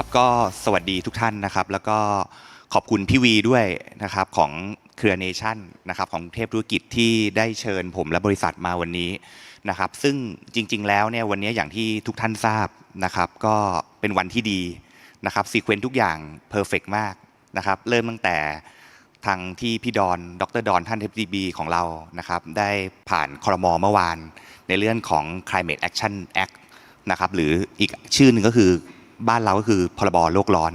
ครับก็สวัสดีทุกท่านนะครับ แล้วก็ขอบคุณพี่วีด้วยนะครับของเครือเนชั่นนะครับของเทพธุรกิจที่ได้เชิญผมและบริษัทมาวันนี้นะครับ ซึ่งจริง ๆ แล้วเนี่ยวันนี้อย่างที่ทุกท่านทราบนะครับ ก็เป็นวันที่ดีนะครับซีเควนต์ทุกอย่างเพอร์เฟกมากนะครับ เริ่มตั้งแต่ทางที่พี่ดอนดรดอนท่านเทพดีบีของเรานะครับ ได้ผ่านคอรมอเมื่อวาน ในเรื่องของ Climate Action Act นะครับหรืออีกชื่อหนึ่งก็คือ บ้านเราก็คือพรบโลกร้อน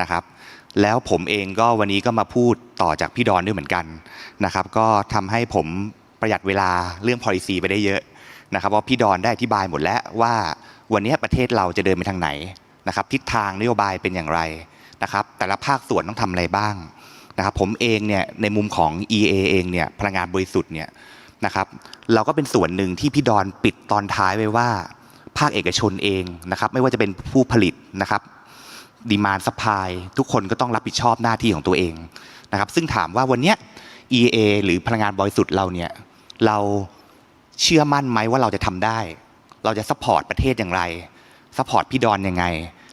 นะครับ แล้วผมเองก็วันนี้ก็มาพูดต่อจากพี่ดอนด้วยเหมือนกันนะครับ ก็ทำให้ผมประหยัดเวลาเรื่อง policy ไปได้เยอะนะครับเพราะพี่ดอนได้อธิบายหมดแล้วว่าวันนี้ประเทศเราจะเดินไปทางไหนนะครับทิศทางนโยบายเป็นอย่างไรนะครับแต่ละภาคส่วนต้องทำอะไรบ้างนะครับผมเองเนี่ยในมุมของ EA เองเนี่ยพลังงานบริสุทธิ์เนี่ยนะครับเราก็เป็นส่วนหนึ่งที่พี่ดอนปิดตอนท้ายไว้ว่า ภาคเอกชนเองนะครับไม่ว่าจะเป็นผู้ผลิตนะครับดีมานสปายทุกคนก็ต้องรับผิดชอบหน้าที่ของตัวเองนะครับซึ่งถามว่าวันนี้ EA หรือพลังงานบริสุทธิ์เราเนี่ยเราเชื่อมั่นไหมว่าเราจะทำได้ เราจะซัพพอร์ตประเทศอย่างไรซัพพอร์ตพี่ดอนยังไง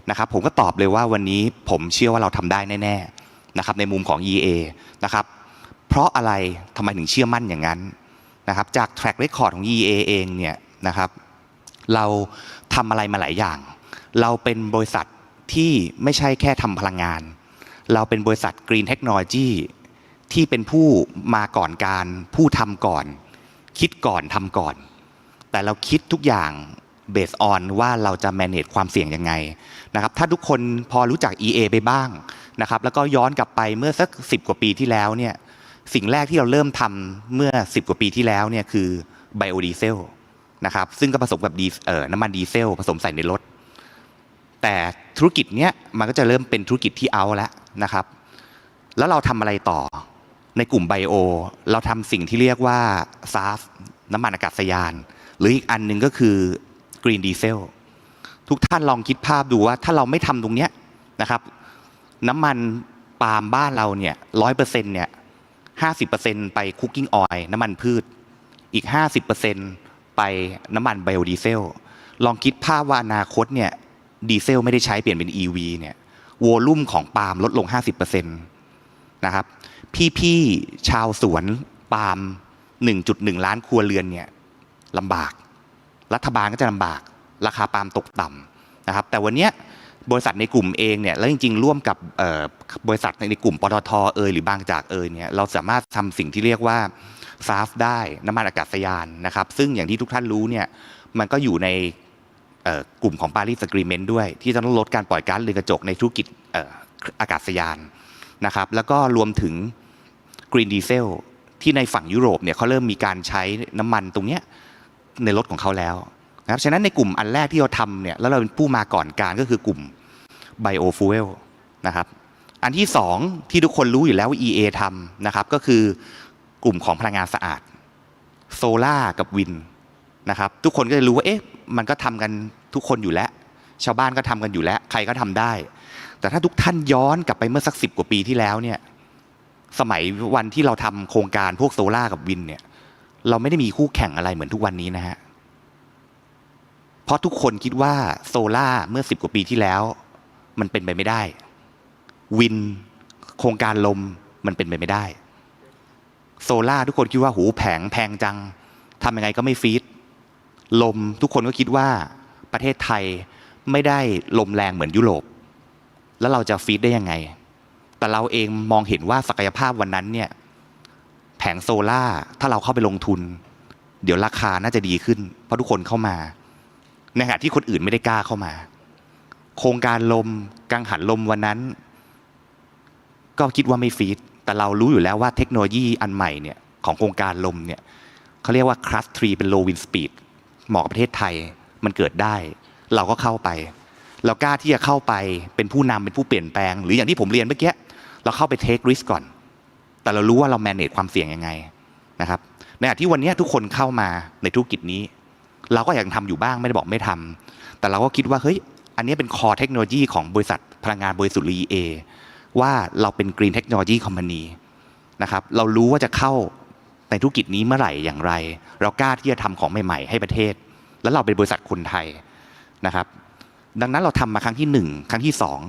นะครับผมก็ตอบเลยว่าวันนี้ผมเชื่อว่าเราทำได้แน่ๆนะครับในมุมของ EA นะครับเพราะอะไรทำไมถึงเชื่อมั่นอย่างนั้นนะครับจาก track record ของ EA เองเนี่ยนะครับ เราทำอะไรมาหลายอย่าง เราเป็นบริษัทที่ไม่ใช่แค่ทำพลังงาน เราเป็นบริษัท Green Technology ที่เป็นผู้มาก่อนการ ผู้ทำก่อน คิดก่อนทำก่อน แต่เราคิดทุกอย่างเบสออนว่าเราจะ manage ความเสี่ยงยังไงนะครับถ้าทุกคนพอรู้จัก EA ไปบ้างนะครับแล้วก็ย้อนกลับไปเมื่อสัก 10 กว่าปีที่แล้วเนี่ยสิ่งแรกที่เราเริ่มทำเมื่อ 10 กว่าปีที่แล้วเนี่ยคือไบโอดีเซล นะครับซึ่งก็ผสมกับดีเอ่อน้ำมันดีเซล ผสมใส่ในรถ แต่ธุรกิจเนี้ยมันก็จะเริ่มเป็นธุรกิจที่เอาแล้วนะครับ แล้วเราทำอะไรต่อในกลุ่มไบโอ เราทำสิ่งที่เรียกว่าซาฟน้ำมันอากาศยาน หรืออีกอันหนึ่งก็คือกรีนดีเซลทุกท่านลองคิดภาพดูว่าถ้าเราไม่ทำตรงเนี้ยนะครับน้ำมันปาล์มบ้านเราเนี่ยร้อยเปอร์เซ็นต์เนี่ยห้าสิบเปอร์เซ็นต์ไปคุกกิ้งออยล์น้ำมันพืช อีก50% ไปน้ำมันไบโอดีเซล ลองคิดภาพว่าอนาคตเนี่ยดีเซลไม่ได้ใช้เปลี่ยนเป็น EV เนี่ยโวลุ่มของปาล์มลดลง 50%นะครับ พี่ๆ ชาวสวนปาล์ม 1.1 ล้านครัวเรือนเนี่ยลำบาก รัฐบาลก็จะลำบาก ราคาปาล์มตกต่ำนะครับ แต่วันนี้บริษัทในกลุ่มเองเนี่ย แล้วจริงๆ ร่วมกับบริษัทในกลุ่มปตทเอยหรือบางจากเอยเนี่ย เราสามารถทำสิ่งที่เรียกว่า ซาฟได้น้ำมันอากาศยานนะครับ ซึ่งอย่างที่ทุกท่านรู้เนี่ยมันก็อยู่ในกลุ่มของ Paris Agreement ด้วย ที่จะต้องลดการปล่อยก๊าซเรือนกระจกในธุรกิจอากาศยานนะครับ แล้วก็รวมถึง Green Diesel ที่ในฝั่งยุโรปเนี่ยเขาเริ่มมีการใช้น้ำมันตรงเนี้ยในรถของเขาแล้วนะครับฉะนั้นในกลุ่มอันแรกที่เราทำเนี่ยแล้วเราเป็นผู้มาก่อนการก็คือกลุ่ม Biofuel นะครับอันที่สองที่ทุกคนรู้อยู่แล้วว่า EA ทำนะครับก็คือ กลุ่มของพลังงานสะอาดโซล่ากับวินนะครับ ทุกคนก็จะรู้ว่าเอ๊ะมันก็ทำกันทุกคนอยู่แล้ว ชาวบ้านก็ทำกันอยู่แล้ว ใครก็ทำได้ แต่ถ้าทุกท่านย้อนกลับไปเมื่อสักสิบกว่าปีที่แล้วเนี่ยสมัยวันที่เราทำโครงการพวกโซล่ากับวินเนี่ยเราไม่ได้มีคู่แข่งอะไรเหมือนทุกวันนี้นะฮะเพราะทุกคนคิดว่าโซล่าเมื่อสิบกว่าปีที่แล้ว มันเป็นไปไม่ได้ วิน โครงการลมมันเป็นไปไม่ได้ โซล่าทุกคนคิดว่าหูแผงแพงจังทำยังไงก็ไม่ฟีดลมทุกคนก็คิดว่าประเทศไทยไม่ได้ลมแรงเหมือนยุโรป แล้วเราจะฟีดได้ยังไง แต่เราเองมองเห็นว่าศักยภาพวันนั้นเนี่ยแผงโซล่าถ้าเราเข้าไปลงทุน เดี๋ยวราคาน่าจะดีขึ้น เพราะทุกคนเข้ามาในขณะที่คนอื่นไม่ได้กล้าเข้ามา โครงการลมกังหันลมวันนั้น ก็คิดว่าไม่ฟีด แต่เรารู้อยู่แล้วว่าเทคโนโลยีอันใหม่เนี่ยของโครงการลมเนี่ยเขาเรียกว่าคลัสทรีเป็น low wind speed เหมาะกับประเทศไทยมันเกิดได้ เราก็เข้าไป เรากล้าที่จะเข้าไปเป็นผู้นำเป็นผู้เปลี่ยนแปลง หรืออย่างที่ผมเรียนเมื่อกี้เราเข้าไป take risk ก่อน แต่เรารู้ว่าเรา manage ความเสี่ยงยังไงนะครับในขณะที่วันนี้ทุกคนเข้ามาในธุรกิจนี้ เราก็อยากทำอยู่บ้างไม่ได้บอกไม่ทำแต่เราก็คิดว่าเฮ้ยอันนี้เป็น core เทคโนโลยีของบริษัทพลังงานบริสุทธิ์ EA ว่าเราเป็น Green Technology Company นะครับเรารู้ว่าจะเข้าในธุรกิจนี้เมื่อไหร่อย่างไร เรากล้าที่จะทำของใหม่ ๆ ให้ประเทศ แล้วเราเป็นบริษัทคนไทยนะครับ ดังนั้นเราทำมาครั้งที่หนึ่งครั้งที่สอง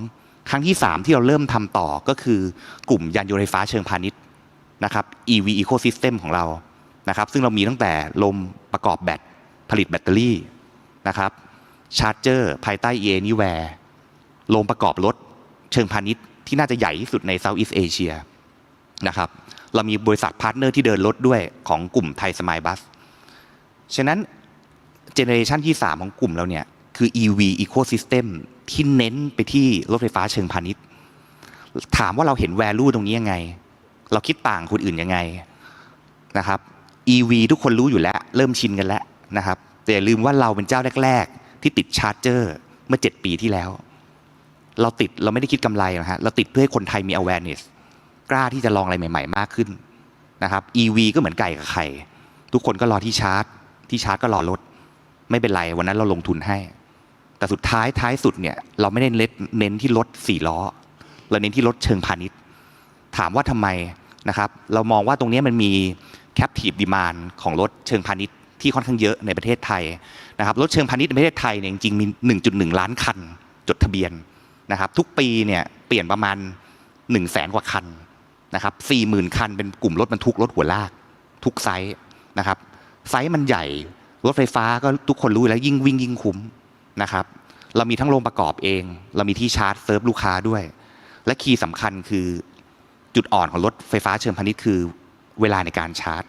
ครั้งที่สามที่เราเริ่มทำต่อก็คือกลุ่มยานยนต์ไฟฟ้าเชิงพาณิชย์นะครับ EV ecosystem ของเรานะครับ ซึ่งเรามีตั้งแต่ลมประกอบแบตผลิตแบตเตอรี่นะครับชาร์จเจอร์ภายใต้ e Anywhere โรงประกอบรถเชิงพาณิชย์ ที่น่าจะใหญ่ที่สุดใน Southeast Asia นะครับเรามีบริษัทพาร์ทเนอร์ที่เดินรถด้วยของกลุ่มไทยสมายบัส ฉะนั้นเจเนอเรชันที่ 3 ของกลุ่มเราเนี่ยคือ EV ecosystem ที่เน้นไปที่รถไฟฟ้าเชิงพาณิชย์ ถามว่าเราเห็น value ตรงนี้ยังไง เราคิดต่างคนอื่นยังไงนะครับ EV ทุกคนรู้อยู่แล้ว เริ่มชินกันแล้วนะครับ แต่อย่าลืมว่าเราเป็นเจ้าแรก ๆ ที่ติดชาร์จเจอร์เมื่อ 7 ปีที่แล้ว เราติดเราไม่ได้คิดกำไรนะฮะเราติดเพื่อให้คนไทยมี awareness กล้าที่จะลองอะไรใหม่ ๆ มากขึ้นนะครับ EV ก็เหมือนไก่กับไข่ทุกคนก็รอที่ชาร์จ ที่ชาร์จก็รอรถ ไม่เป็นไร วันนั้นเราลงทุนให้ แต่สุดท้ายท้ายสุดเนี่ยเราไม่ได้เน้นเน้นที่รถสี่ล้อ เราเน้นที่รถเชิงพาณิชย์ ถามว่าทำไมนะครับ เรามองว่าตรงนี้มันมี captive demand ของรถเชิงพาณิชย์ที่ค่อนข้างเยอะในประเทศไทยนะครับรถเชิงพาณิชย์ในประเทศไทยเนี่ยจริงๆมี 1.1 ล้านคัน จดทะเบียน นะครับทุกปีเนี่ยเปลี่ยนประมาณ1 0 0 0 0แสนกว่าคันนะครับ40,000คันเป็นกลุ่มรถบรรทุกรถหัวลาก ทุกไซส์นะครับไซส์มันใหญ่ รถไฟฟ้าก็ทุกคนรู้อยู่แล้วยิ่งวิ่งยิ่งคุ้มนะครับเรามีทั้งโรงประกอบเอง เรามีที่ชาร์จเซิร์ฟลูกค้าด้วย และคีย์สำคัญคือจุดอ่อนของรถไฟฟ้าเชิงพาณิชย์คือเวลาในการชาร์จ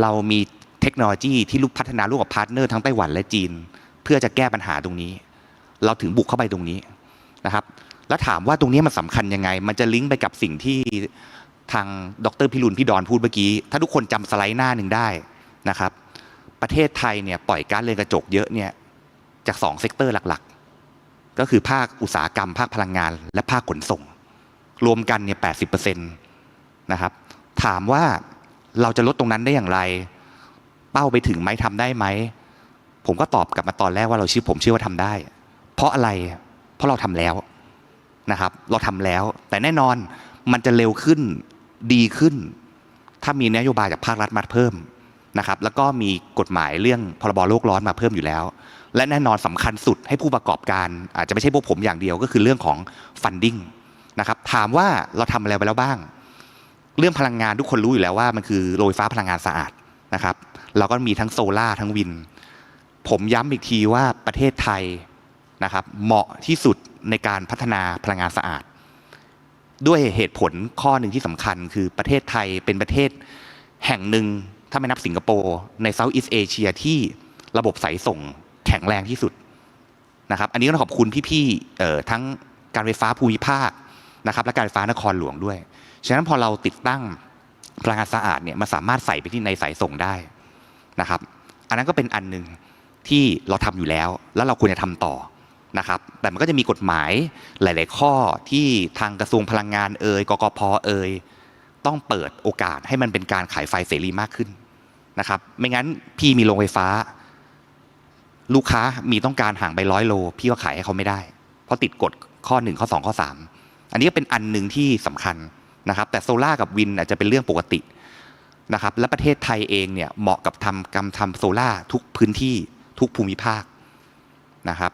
เรามีเทคโนโลยีที่ลูกพัฒนาร่วมกับพาร์ทเนอร์ทั้งไต้หวันและจีน เพื่อจะแก้ปัญหาตรงนี้ เราถึงบุกเข้าไปตรงนี้ นะครับแล้วถามว่าตรงนี้มันสำคัญยังไง มันจะลิงก์ไปกับสิ่งที่ทางดรพิรุณพี่ดอนพูดเมื่อกี้ ถ้าทุกคนจำสไลด์หน้าหนึ่งได้นะครับ ประเทศไทยเนี่ยปล่อยก๊าซเรือนกระจกเยอะเนี่ยจากสองเซกเตอร์หลักๆ ก็คือภาคอุตสาหกรรม ภาคพลังงาน และภาคขนส่ง รวมกันเนี่ยแปดสิบเปอร์เซ็นต์นะครับ ถามว่าเราจะลดตรงนั้นได้อย่างไร เป้าไปถึงไหมทำได้ไหม ผมก็ตอบกลับมาตอนแรกว่าเราชื่อผมเชื่อว่าทำได้ เพราะอะไร ราะเราทำแล้วนะครับ เราทำแล้ว แต่แน่นอนมันจะเร็วขึ้นดีขึ้น ถ้ามีนโยบายจากภาครัฐมาเพิ่มนะครับ แล้วก็มีกฎหมายเรื่องพรบโลกร้อนมาเพิ่มอยู่แล้ว และแน่นอนสำคัญสุดให้ผู้ประกอบการ อาจจะไม่ใช่พวกผมอย่างเดียวก็คือเรื่องของ funding นะครับถามว่าเราทำอะไรไปแล้วบ้าง เรื่องพลังงานทุกคนรู้อยู่แล้วว่ามันคือโรงไฟฟ้าพลังงานสะอาดนะครับเราก็มีทั้งโซลาทั้งวิน ผมย้ำอีกทีว่าประเทศไทย นะครับเหมาะที่สุดในการพัฒนาพลังงานสะอาด ด้วยเหตุผลข้อหนึ่งที่สำคัญคือประเทศไทยเป็นประเทศแห่งหนึ่งถ้าไม่นับสิงคโปร์ในเซาท์อีสเอเชียที่ระบบสายส่งแข็งแรงที่สุดนะครับ อันนี้ต้องขอบคุณพี่ๆเอ่อทั้งการไฟฟ้าภูมิภาคนะครับ และการไฟฟ้านครหลวงด้วย ฉะนั้นพอเราติดตั้งพลังงานสะอาดเนี่ยมันสามารถใส่ไปที่ในสายส่งได้นะครับ อันนั้นก็เป็นอันหนึ่งที่เราทำอยู่แล้ว แล้วเราควรจะทำต่อ นะครับ แต่มันก็จะมีกฎหมายหลาย ๆ ข้อที่ทางกระทรวงพลังงานเอ่ยกกพเอ่ยต้องเปิดโอกาสให้มันเป็นการขายไฟเสรีมากขึ้นนะครับ ไม่งั้นพี่มีโรงไฟฟ้า ลูกค้ามีต้องการห่างไปร้อยโล พี่ก็ขายให้เขาไม่ได้ เพราะติดกฎข้อหนึ่งข้อสองข้อสามอันนี้ก็เป็นอันหนึ่งที่สำคัญนะครับ แต่โซล่ากับวินอาจจะเป็นเรื่องปกตินะครับ และประเทศไทยเองเนี่ยเหมาะกับทำกำทำโซล่าทุกพื้นที่ทุกภูมิภาคนะครับ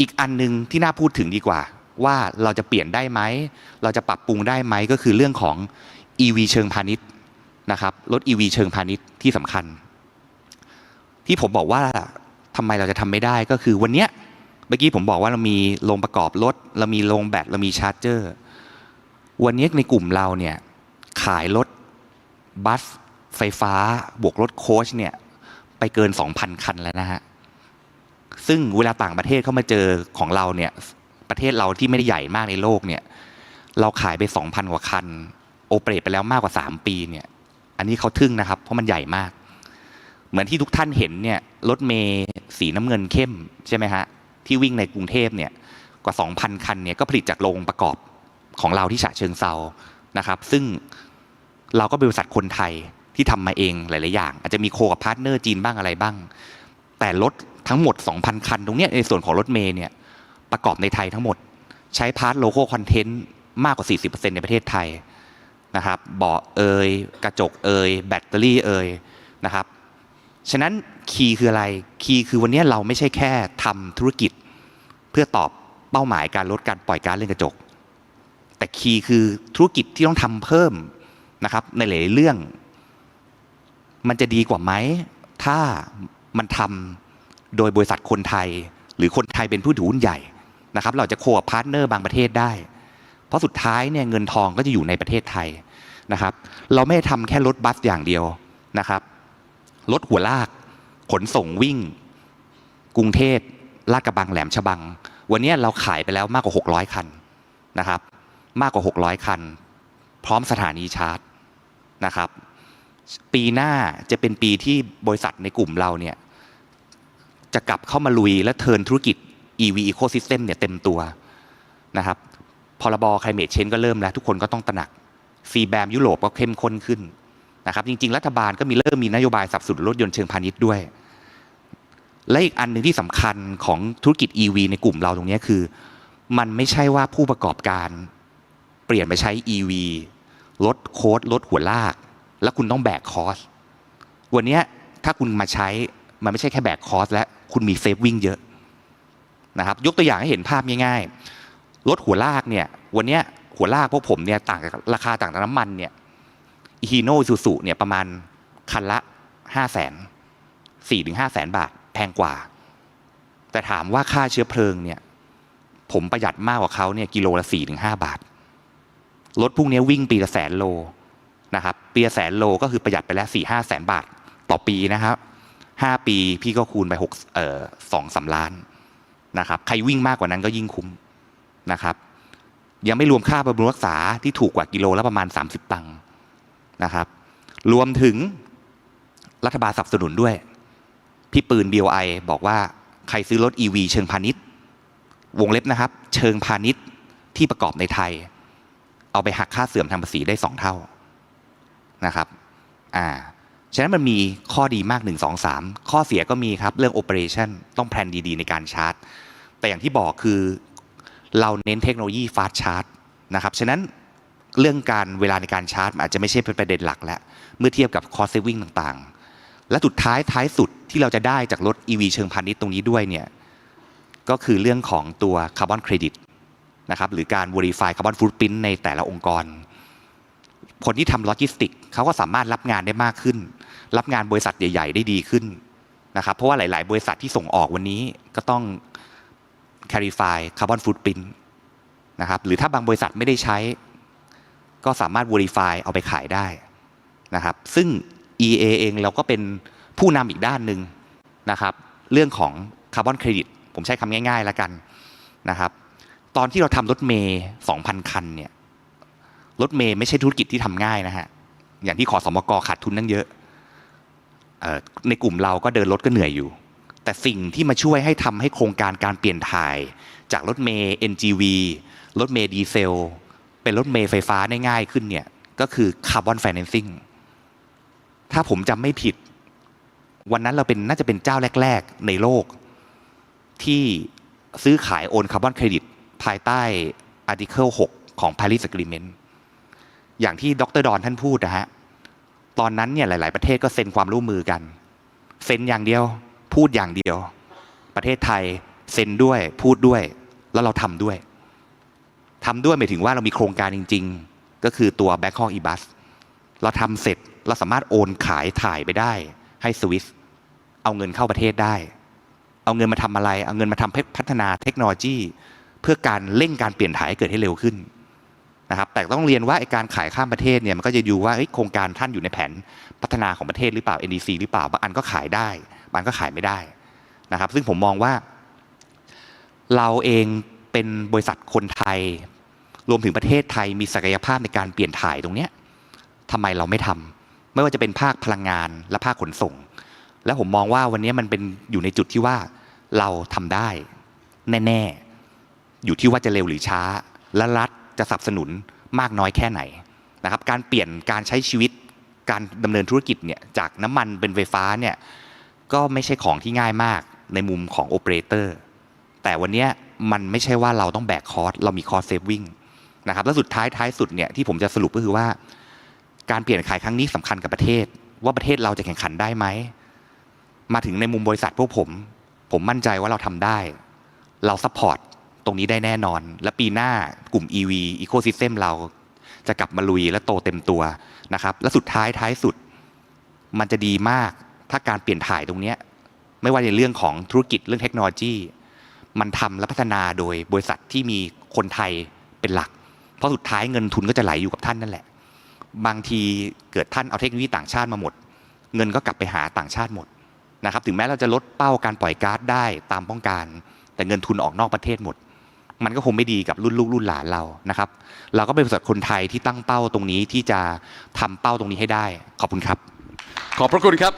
อีกอันหนึ่งที่น่าพูดถึงดีกว่า ว่าเราจะเปลี่ยนได้ไหม เราจะปรับปรุงได้ไหมก็คือเรื่องของ EV เชิงพาณิชย์นะครับรถ EV เชิงพาณิชย์ที่สำคัญ ที่ผมบอกว่าทำไมเราจะทำไม่ได้ก็คือวันเนี้ยเมื่อกี้ผมบอกว่าเรามีโรงประกอบรถ เรามีโรงแบตเรามีชาร์จเจอร์วันนี้ในกลุ่มเราเนี่ยขายรถบัสไฟฟ้า บวกรถโค้ชเนี่ยไปเกิน 2,000 คันแล้วนะฮะ ซึ่งเวลาต่างประเทศเข้ามาเจอของเราเนี่ยประเทศเราที่ไม่ได้ใหญ่มากในโลกเนี่ย เราขายไป 2,000 กว่าคัน โอเปรตไปแล้วมากกว่า 3 ปีเนี่ย อันนี้เขาทึ่งนะครับ เพราะมันใหญ่มาก เหมือนที่ทุกท่านเห็นเนี่ยรถเมย์สีน้ำเงินเข้มใช่ไหมฮะที่วิ่งในกรุงเทพเนี่ยกว่า 2,000 คันเนี่ยก็ผลิตจากโรงประกอบของเราที่ฉะเชิงเซานะครับ ซึ่งเราก็เป็นบริษัทคนไทยที่ทำมาเองหลาย ๆ อย่าง อาจจะมีโคกับพาร์ทเนอร์จีนบ้างอะไรบ้าง แต่รถ ทั้งหมด 2,000 คันตรงนี้ในส่วนของรถเมย์เนี่ยประกอบในไทยทั้งหมดใช้พาร์ทโลโก้คอนเทนต์มากกว่า 40%ในประเทศไทยนะครับเบาะเอยกระจกเอยแบตเตอรี่เอยนะครับฉะนั้นคีย์คืออะไรคีย์คือวันนี้เราไม่ใช่แค่ทำธุรกิจ เพื่อตอบเป้าหมายการลดการปล่อยก๊าซเรือนกระจก แต่คีย์คือธุรกิจที่ต้องทำเพิ่มนะครับในหลายเรื่อง มันจะดีกว่าไหมถ้ามันทำ โดยบริษัทคนไทย หรือคนไทยเป็นผู้ถือหุ้นใหญ่นะครับ เราจะโคกับพาร์ทเนอร์บางประเทศได้ เพราะสุดท้ายเนี่ยเงินทองก็จะอยู่ในประเทศไทยนะครับ เราไม่ได้ทำแค่รถบัสอย่างเดียวนะครับรถหัวลาก ขนส่งวิ่ง กรุงเทพลาดกระบังแหลมฉบัง วันนี้เราขายไปแล้วมากกว่า 600 คันนะครับ มากกว่า 600 คัน พร้อมสถานีชาร์จนะครับ ปีหน้าจะเป็นปีที่บริษัทในกลุ่มเราเนี่ย จะกลับเข้ามาลุยและเทินธุรกิจ EV ecosystem เนี่ยเต็มตัวนะครับพรบ climate change ก็เริ่มแล้ว ทุกคนก็ต้องตระหนักซีแบมยุโรปก็เข้มข้นขึ้นนะครับจริง ๆ รัฐบาลก็มีเริ่มมีนโยบายสับสนุนรถยนต์เชิงพาณิชย์ด้วย และอีกอันหนึ่งที่สำคัญของธุรกิจ EV ในกลุ่มเราตรงนี้คือ มันไม่ใช่ว่าผู้ประกอบการเปลี่ยนไปใช้ EV ลดโค้ดลดหัวลาก แล้วคุณต้องแบกคอสวันเนี้ยถ้าคุณมาใช้มันไม่ใช่แค่แบกคอสและ คุณมีเซฟวิ่งเยอะนะครับยกตัวอย่างให้เห็นภาพง่ายๆรถหัวลากเนี่ยวันนี้หัวลากพวกผมเนี่ยต่างราคาต่างน้ำมันเนี่ยฮีโน่ซูซูเนี่ยประมาณคันละห้าแสนสี่ถึงห้าแสนบาทแพงกว่า แต่ถามว่าค่าเชื้อเพลิงเนี่ยผมประหยัดมากกว่าเขาเนี่ยกิโลละสี่ถึงห้าบาท รถพวกนี้วิ่งปีละแสนโลนะครับปีละแสนโลก็คือประหยัดไปแล้วสี่ห้าแสนบาทต่อปีนะครับ ห้าปีพี่ก็คูณไปหกเอ่อสองสามล้านนะครับใครวิ่งมากกว่านั้นก็ยิ่งคุ้มนะครับ ยังไม่รวมค่าบำรุงรักษาที่ถูกกว่ากิโลละประมาณ 30 ตังค์นะครับ รวมถึงรัฐบาลสนับสนุนด้วย พี่ปืน BOI บอกว่าใครซื้อรถ EV เชิงพาณิชย์ วงเล็บนะครับ เชิงพาณิชย์ที่ประกอบในไทย เอาไปหักค่าเสื่อมทางภาษีได้สองเท่านะครับ อ่า ฉะนั้นมันมีข้อดีมาก 1 2 3 ข้อเสียก็มีครับ เรื่อง Operation ต้องแพลนดีๆ ในการชาร์จ แต่อย่างที่บอกคือเราเน้นเทคโนโลยีฟาสชาร์จนะครับฉะนั้นเรื่องการเวลาในการชาร์จอาจจะไม่ใช่เป็นประเด็นหลักแล้ว เมื่อเทียบกับคอสเซวิ่งต่างๆ และสุดท้ายท้ายสุดที่เราจะได้จากรถ EV เชิงพาณิชย์ตรงนี้ด้วยเนี่ยก็คือเรื่องของตัวคาร์บอนเครดิตนะครับหรือการ verify คาร์บอนฟุตพิ้นในแต่ละองค์กร คนที่ทำโลจิสติกเขาก็สามารถรับงานได้มากขึ้น รับงานบริษัทใหญ่ ๆ ได้ดีขึ้นนะครับเพราะว่าหลาย ๆ บริษัทที่ส่งออกวันนี้ก็ต้อง clarify คาร์บอนฟุตพิ้นนะครับหรือถ้าบางบริษัทไม่ได้ใช้ ก็สามารถ verify เอาไปขายได้นะครับซึ่ง EA เองเราก็เป็นผู้นำอีกด้านหนึ่งนะครับเรื่องของคาร์บอนเครดิตผมใช้คำง่ายๆแล้วกันนะครับตอนที่เราทำรถเมย์2,000 คันเนี่ยรถเมย์ไม่ใช่ธุรกิจที่ทำง่ายนะฮะอย่างที่ขอสมกขาดทุนนั่งเยอะ ในกลุ่มเราก็เดินรถก็เหนื่อยอยู่ แต่สิ่งที่มาช่วยให้ทำให้โครงการการเปลี่ยนถ่าย จากรถเมย์ NGV รถเมย์ดีเซล เป็นรถเมย์ไฟฟ้าได้ง่ายขึ้นเนี่ยก็คือคาร์บอนไฟแนนซิ่งถ้าผมจำไม่ผิด วันนั้นเราเป็นน่าจะเป็นเจ้าแรก ๆ ในโลก ที่ซื้อขายโอนคาร์บอนเครดิตภายใต้ Article 6 ของ Paris Agreement อย่างที่ดรดอนท่านพูดนะฮะ ตอนนั้นเนี่ยหลาย ๆ ประเทศก็เซ็นความร่วมมือกัน เซ็นอย่างเดียว พูดอย่างเดียว ประเทศไทยเซ็นด้วยพูดด้วย แล้วเราทำด้วยทำด้วยหมายถึงว่าเรามีโครงการจริง ๆ ก็คือตัว Bangkok e-bus เราทำเสร็จเราสามารถโอนขายถ่ายไปได้ ให้สวิสเอาเงินเข้าประเทศได้ เอาเงินมาทำอะไร เอาเงินมาทำพัฒนาเทคโนโลยี เพื่อการเร่งการเปลี่ยนถ่ายให้เกิดให้เร็วขึ้น นะครับแต่ต้องเรียนว่าไอการขายข้ามประเทศเนี่ยมันก็จะดูว่าโครงการท่านอยู่ในแผนพัฒนาของประเทศหรือเปล่า NDC หรือเปล่าบางอันก็ขายได้บางก็ขายไม่ได้นะครับซึ่งผมมองว่า เราเองเป็นบริษัทคนไทย รวมถึงประเทศไทยมีศักยภาพในการเปลี่ยนถ่ายตรงเนี้ยทำไมเราไม่ทำไม่ว่าจะเป็นภาคพลังงานและภาคขนส่ง แล้วผมมองว่าวันนี้มันเป็นอยู่ในจุดที่ว่าเราทำได้ แน่ ๆ อยู่ที่ว่าจะเร็วหรือช้าและรัฐ จะสนับสนุนมากน้อยแค่ไหนนะครับการเปลี่ยนการใช้ชีวิตการดำเนินธุรกิจเนี่ยจากน้ำมันเป็นไฟฟ้าเนี่ยก็ไม่ใช่ของที่ง่ายมากในมุมของโอเปอเรเตอร์แต่วันนี้มันไม่ใช่ว่าเราต้องแบกคอสเรามีคอสเซฟวิ่งนะครับแล้วสุดท้ายท้ายสุดเนี่ยที่ผมจะสรุปก็คือว่า การเปลี่ยนขายครั้งนี้สำคัญกับประเทศ ว่าประเทศเราจะแข่งขันได้ไหมมาถึงในมุมบริษัทพวกผม ผมมั่นใจว่าเราทำได้ เราซัพพอร์ต รงนี้ได้แน่นอน และปีหน้ากลุ่ม EV Ecosystem เราจะกลับมาลุยและโตเต็มตัวนะครับ และสุดท้ายท้ายสุด มันจะดีมากถ้าการเปลี่ยนถ่ายตรงนี้ไม่ว่าในเรื่องของธุรกิจเรื่องเทคโนโลยี มันทำและพัฒนาโดยบริษัทที่มีคนไทยเป็นหลัก เพราะสุดท้ายเงินทุนก็จะไหลอยู่กับท่านนั่นแหละ บางทีเกิดท่านเอาเทคโนโลยีต่างชาติมาหมด เงินก็กลับไปหาต่างชาติหมดนะครับ ถึงแม้เราจะลดเป้าการปล่อยก๊าซได้ตามต้องการแต่เงินทุนออกนอกประเทศหมด มันก็คงไม่ดีกับรุ่นลูกรุ่นหลานเรานะครับ เราก็เป็นบริษัทคนไทยที่ตั้งเป้าตรงนี้ที่จะทำเป้าตรงนี้ให้ได้ ขอบคุณครับ ขอบพระคุณครับ